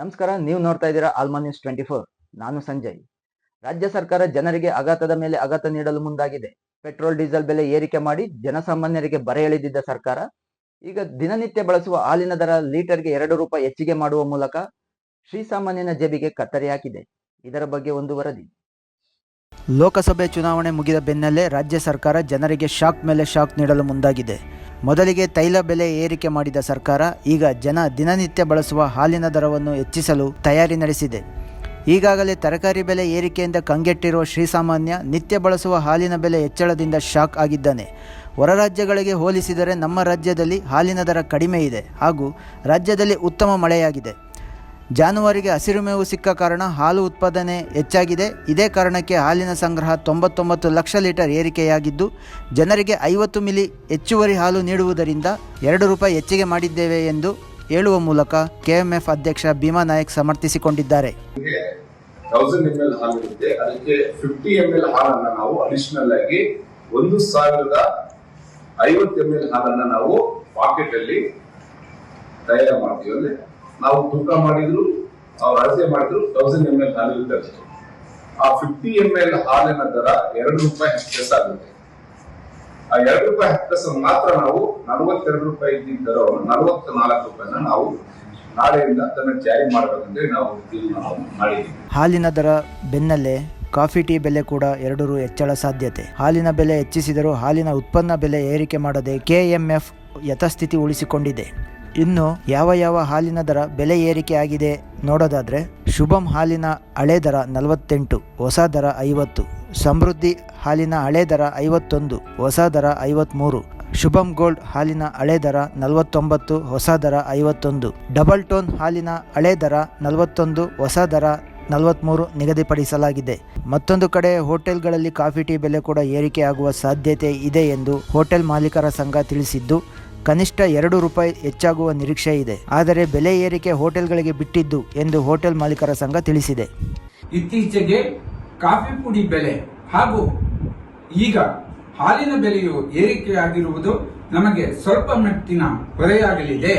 ನಮಸ್ಕಾರ, ನೀವು ನೋಡ್ತಾ ಇದ್ದೀರಾ ಆಲ್ಮಾ ನ್ಯೂಸ್ ಟ್ವೆಂಟಿ ಫೋರ್ ನಾನು ಸಂಜಯ್. ರಾಜ್ಯ ಸರ್ಕಾರ ಜನರಿಗೆ ಆಘಾತದ ಮೇಲೆ ಅಗತ ನೀಡಲು ಮುಂದಾಗಿದೆ. ಪೆಟ್ರೋಲ್, ಡೀಸೆಲ್ ಬೆಲೆ ಏರಿಕೆ ಮಾಡಿ ಜನಸಾಮಾನ್ಯರಿಗೆ ಬರೆ ಎಳೆದಿದ್ದ ಸರ್ಕಾರ, ಈಗ ದಿನನಿತ್ಯ ಬಳಸುವ ಹಾಲಿನ ದರ ಲೀಟರ್ಗೆ ಎರಡು ರೂಪಾಯಿ ಹೆಚ್ಚಿಗೆ ಮಾಡುವ ಮೂಲಕ ಶ್ರೀಸಾಮಾನ್ಯನ ಜೇಬಿಗೆ ಕತ್ತರಿ ಹಾಕಿದೆ. ಇದರ ಬಗ್ಗೆ ಒಂದು ವರದಿ. ಲೋಕಸಭೆ ಚುನಾವಣೆ ಮುಗಿದ ಬೆನ್ನಲ್ಲೇ ರಾಜ್ಯ ಸರ್ಕಾರ ಜನರಿಗೆ ಶಾಕ್ ಮೇಲೆ ಶಾಕ್ ನೀಡಲು ಮುಂದಾಗಿದೆ. ಮೊದಲಿಗೆ ತೈಲ ಬೆಲೆ ಏರಿಕೆ ಮಾಡಿದ ಸರ್ಕಾರ ಈಗ ಜನ ದಿನನಿತ್ಯ ಬಳಸುವ ಹಾಲಿನ ದರವನ್ನು ಹೆಚ್ಚಿಸಲು ತಯಾರಿ ನಡೆಸಿದೆ. ಈಗಾಗಲೇ ತರಕಾರಿ ಬೆಲೆ ಏರಿಕೆಯಿಂದ ಕಂಗೆಟ್ಟಿರುವ ಶ್ರೀಸಾಮಾನ್ಯ ನಿತ್ಯ ಬಳಸುವ ಹಾಲಿನ ಬೆಲೆ ಹೆಚ್ಚಳದಿಂದ ಶಾಕ್ ಆಗಿದ್ದಾನೆ. ಹೊರ ರಾಜ್ಯಗಳಿಗೆ ಹೋಲಿಸಿದರೆ ನಮ್ಮ ರಾಜ್ಯದಲ್ಲಿ ಹಾಲಿನ ದರ ಕಡಿಮೆ ಇದೆ ಹಾಗೂ ರಾಜ್ಯದಲ್ಲಿ ಉತ್ತಮ ಮಳೆಯಾಗಿದೆ. ಜಾನುವಾರಿಗೆ ಹಸಿರು ಮೇವು ಸಿಕ್ಕ ಕಾರಣ ಹಾಲು ಉತ್ಪಾದನೆ ಹೆಚ್ಚಾಗಿದೆ. ಇದೇ ಕಾರಣಕ್ಕೆ ಹಾಲಿನ ಸಂಗ್ರಹ ತೊಂಬತ್ತೊಂಬತ್ತು ಲಕ್ಷ ಲೀಟರ್ ಏರಿಕೆಯಾಗಿದ್ದು, ಜನರಿಗೆ ಐವತ್ತು ಮಿಲಿ ಹೆಚ್ಚುವರಿ ಹಾಲು ನೀಡುವುದರಿಂದ ಎರಡು ರೂಪಾಯಿ ಹೆಚ್ಚಿಗೆ ಮಾಡಿದ್ದೇವೆ ಎಂದು ಹೇಳುವ ಮೂಲಕ ಕೆಎಂಎಫ್ ಅಧ್ಯಕ್ಷ ಭೀಮಾ ನಾಯಕ್ ಸಮರ್ಥಿಸಿಕೊಂಡಿದ್ದಾರೆ. ಐವತ್ತು ಎಂ ಎಲ್ ಹಾಲನ್ನ ನಾವು ಪಾಕೆಟ್ ಅಲ್ಲಿ ತಯಾರು ಮಾಡ್ತೀವಿ ಅಂದ್ರೆ ನಾವು ತೂಕ ಮಾಡಿದ್ರು ಅವ್ರು ಅಳತೆ ಮಾಡಿದ್ರು ತೌಸಂಡ್ ಎಂ ಎಲ್ ಹಾಲು ಇರುತ್ತೆ ಆ ಫಿಫ್ಟಿ ಎಂ ಎಲ್ ಹಾಲಿನ ದರ ಎರಡು ರೂಪಾಯಿ ಹೆಚ್ಚು ಆಗುತ್ತೆ. ಆ ಎರಡು ರೂಪಾಯಿ ಹೆಚ್ಚು ಮಾತ್ರ ನಾವು ನಲವತ್ತೆರಡು ರೂಪಾಯಿ ದರವನ್ನು ನಲವತ್ತ ನಾಲ್ಕು ರೂಪಾಯಿನ ನಾವು ನಾಳೆಯಿಂದ ಅದನ್ನ ಜಾರಿ ಮಾಡಬೇಕಂದ್ರೆ ನಾವು ತೀರ್ಮಾನವನ್ನು ಮಾಡಿದ್ದೀವಿ. ಹಾಲಿನ ದರ ಬೆನ್ನಲ್ಲೇ ಕಾಫಿ, ಟೀ ಬೆಲೆ ಕೂಡ ಎರಡರೂ ಹೆಚ್ಚಳ ಸಾಧ್ಯತೆ. ಹಾಲಿನ ಬೆಲೆ ಹೆಚ್ಚಿಸಿದರೂ ಹಾಲಿನ ಉತ್ಪನ್ನ ಬೆಲೆ ಏರಿಕೆ ಮಾಡದೆ ಕೆಎಂಎಫ್ ಯಥಾಸ್ಥಿತಿ ಉಳಿಸಿಕೊಂಡಿದೆ. ಇನ್ನು ಯಾವ ಯಾವ ಹಾಲಿನ ದರ ಬೆಲೆ ಏರಿಕೆ ಆಗಿದೆ ನೋಡೋದಾದ್ರೆ ಶುಭಂ ಹಾಲಿನ ಹಳೆ ದರ ನಲವತ್ತೆಂಟು, ಹೊಸ ದರ ಐವತ್ತು, ಸಮೃದ್ಧಿ ಹಾಲಿನ ಹಳೆ ದರ ಐವತ್ತೊಂದು, ಹೊಸ ದರ ಐವತ್ಮೂರು, ಶುಭಂ ಗೋಲ್ಡ್ ಹಾಲಿನ ಹಳೆ ದರ ನಲವತ್ತೊಂಬತ್ತು, ಹೊಸ ದರ ಐವತ್ತೊಂದು, ಡಬಲ್ ಟೋನ್ ಹಾಲಿನ ಹಳೆ ದರ ನಲವತ್ತೊಂದು, ಹೊಸ ದರ ನಲವತ್ತ್ಮೂರು ನಿಗದಿಪಡಿಸಲಾಗಿದೆ. ಮತ್ತೊಂದು ಕಡೆ ಹೋಟೆಲ್ಗಳಲ್ಲಿ ಕಾಫಿ ಟೀ ಬೆಲೆ ಕೂಡ ಏರಿಕೆಯಾಗುವ ಸಾಧ್ಯತೆ ಇದೆ ಎಂದು ಹೋಟೆಲ್ ಮಾಲೀಕರ ಸಂಘ ತಿಳಿಸಿದ್ದು ಕನಿಷ್ಠ ಎರಡು ರೂಪಾಯಿ ಹೆಚ್ಚಾಗುವ ನಿರೀಕ್ಷೆ ಇದೆ. ಆದರೆ ಬೆಲೆ ಏರಿಕೆ ಹೋಟೆಲ್ಗಳಿಗೆ ಬಿಟ್ಟಿದ್ದು ಎಂದು ಹೋಟೆಲ್ ಮಾಲೀಕರ ಸಂಘ ತಿಳಿಸಿದೆ. ಇತ್ತೀಚೆಗೆ ಕಾಫಿ ಪುಡಿ ಬೆಲೆ ಹಾಗೂ ಈಗ ಹಾಲಿನ ಬೆಲೆಯು ಏರಿಕೆಯಾಗಿರುವುದು ನಮಗೆ ಸ್ವಲ್ಪ ಮಟ್ಟಿನ ಹೊರೆಯಾಗಲಿದೆ.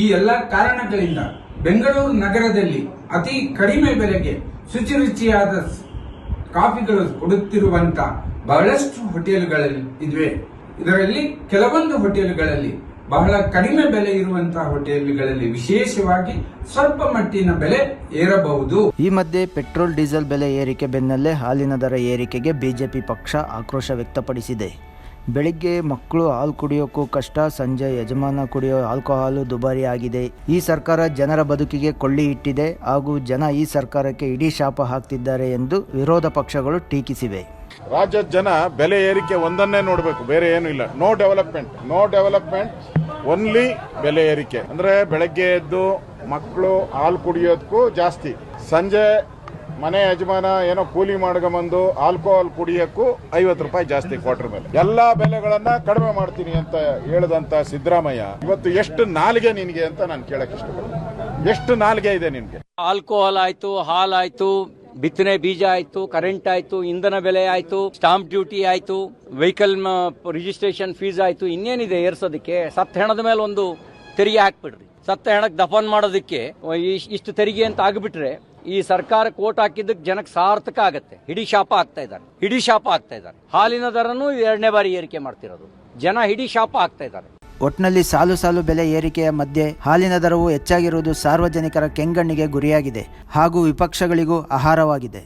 ಈ ಎಲ್ಲ ಕಾರಣಗಳಿಂದ ಬೆಂಗಳೂರು ನಗರದಲ್ಲಿ ಅತಿ ಕಡಿಮೆ ಬೆಲೆಗೆ ಶುಚಿ ರುಚಿಯಾದ ಕಾಫಿಗಳು ಕೊಡುತ್ತಿರುವಂತ ಬಹಳಷ್ಟು ಹೋಟೆಲ್ಗಳಲ್ಲಿ ಇವೆ ಇದರಲ್ಲಿ ಕೆಲವೊಂದು ಹೋಟೆಲ್ಗಳಲ್ಲಿ ಬಹಳ ಕಡಿಮೆ ಬೆಲೆ ಇರುವಂತಹ ಹೋಟೆಲ್ಗಳಲ್ಲಿ ವಿಶೇಷವಾಗಿ ಸ್ವಲ್ಪ ಮಟ್ಟಿನ ಬೆಲೆ ಏರಬಹುದು. ಈ ಮಧ್ಯೆ ಪೆಟ್ರೋಲ್ ಡೀಸೆಲ್ ಬೆಲೆ ಏರಿಕೆ ಬೆನ್ನಲ್ಲೇ ಹಾಲಿನ ದರ ಏರಿಕೆಗೆ ಬಿಜೆಪಿ ಪಕ್ಷ ಆಕ್ರೋಶ ವ್ಯಕ್ತಪಡಿಸಿದೆ. ಬೆಳಿಗ್ಗೆ ಮಕ್ಕಳು ಹಾಲು ಕುಡಿಯೋಕ್ಕೂ ಕಷ್ಟ ಸಂಜೆ ಯಜಮಾನ ಕುಡಿಯೋ ಆಲ್ಕೋಹಾಲು ದುಬಾರಿ ಆಗಿದೆ ಈ ಸರ್ಕಾರ ಜನರ ಬದುಕಿಗೆ ಕೊಳ್ಳಿ ಇಟ್ಟಿದೆ ಹಾಗೂ ಜನ ಈ ಸರ್ಕಾರಕ್ಕೆ ಇಡೀ ಶಾಪ ಹಾಕ್ತಿದ್ದಾರೆ ಎಂದು ವಿರೋಧ ಪಕ್ಷಗಳು ಟೀಕಿಸಿವೆ. ರಾಜ್ಯದ ಜನ ಬೆಲೆ ಏರಿಕೆ ಒಂದನ್ನೇ ನೋಡಬೇಕು ಬೇರೆ ಏನು ಇಲ್ಲ. No development no development only ಬೆಲೆ ಏರಿಕೆ. ಅಂದ್ರೆ ಬೆಳಗ್ಗೆ ಎದ್ದು ಮಕ್ಕಳು ಹಾಲು ಕುಡಿಯೋದಕ್ಕೂ ಜಾಸ್ತಿ. ಸಂಜೆ ಮನೆ ಯಜಮಾನ ಏನೋ ಕೂಲಿ ಮಾಡ್ಕೊಂಬಂದು ಆಲ್ಕೋಹಾಲ್ ಕುಡಿಯೋಕ್ಕೂ ಐವತ್ತು ರೂಪಾಯಿ ಜಾಸ್ತಿ ಕ್ವಾರ್ಟರ್ ಮೇಲೆ. ಎಲ್ಲಾ ಬೆಲೆಗಳನ್ನ ಕಡಿಮೆ ಮಾಡ್ತೀನಿ ಅಂತ ಹೇಳಿದಂತ ಸಿದ್ದರಾಮಯ್ಯ, ಇವತ್ತು ಎಷ್ಟು ನಾಲಿಗೆ ನಿನಗೆ ಅಂತ ನಾನು ಕೇಳಕ್ ಇಷ್ಟಪಡ್ತೀನಿ. ಎಷ್ಟು ನಾಲಿಗೆ ಇದೆ ನಿನ್ಗೆ? ಆಲ್ಕೋಹಾಲ್ ಆಯ್ತು, ಹಾಲ್ ಆಯ್ತು ಬಿತ್ತನೆ ಬೀಜ ಆಯ್ತು ಕರೆಂಟ್ ಆಯ್ತು, ಇಂಧನ ಬೆಲೆ ಆಯ್ತು ಸ್ಟಾಂಪ್ ಡ್ಯೂಟಿ ಆಯ್ತು ವೆಹಿಕಲ್ ರಿಜಿಸ್ಟ್ರೇಷನ್ ಫೀಸ್ ಆಯ್ತು, ಇನ್ನೇನಿದೆ ಏರ್ಸೋದಕ್ಕೆ? ಸತ್ತ ಹೆಣದ ಮೇಲೆ ಒಂದು ತೆರಿಗೆ ಹಾಕ್ಬಿಡ್ರಿ. ಸತ್ತ ಹೆಣಕ್ಕೆ ದಫನ್ ಮಾಡೋದಕ್ಕೆ ಇಷ್ಟು ತೆರಿಗೆ ಅಂತ ಆಗ್ಬಿಟ್ರೆ ಈ ಸರ್ಕಾರ ಕೋಟ್ ಹಾಕಿದ್ದಕ್ಕೆ ಜನಕ್ಕೆ ಸಾರ್ಥಕ ಆಗತ್ತೆ. ಹಿಡಿ ಶಾಪ ಆಗ್ತಾ ಇದ್ದಾರೆ. ಹಿಡಿ ಶಾಪ ಆಗ್ತಾ ಇದ್ದಾರೆ. ಹಾಲಿನ ದರನು ಎರಡನೇ ಬಾರಿ ಏರಿಕೆ ಮಾಡ್ತಿರೋದು. ಜನ ಹಿಡಿ ಶಾಪ ಆಗ್ತಾ ಇದ್ದಾರೆ. ಒಟ್ನಲ್ಲಿ ಸಾಲು ಸಾಲು ಬೆಲೆ ಏರಿಕೆಯ ಮಧ್ಯೆ ಹಾಲಿನ ದರವು ಹೆಚ್ಚಾಗಿರುವುದು ಸಾರ್ವಜನಿಕರ ಕೆಂಗಣ್ಣಿಗೆ ಗುರಿಯಾಗಿದೆ ಹಾಗೂ ವಿಪಕ್ಷಗಳಿಗೂ ಆಹಾರವಾಗಿದೆ.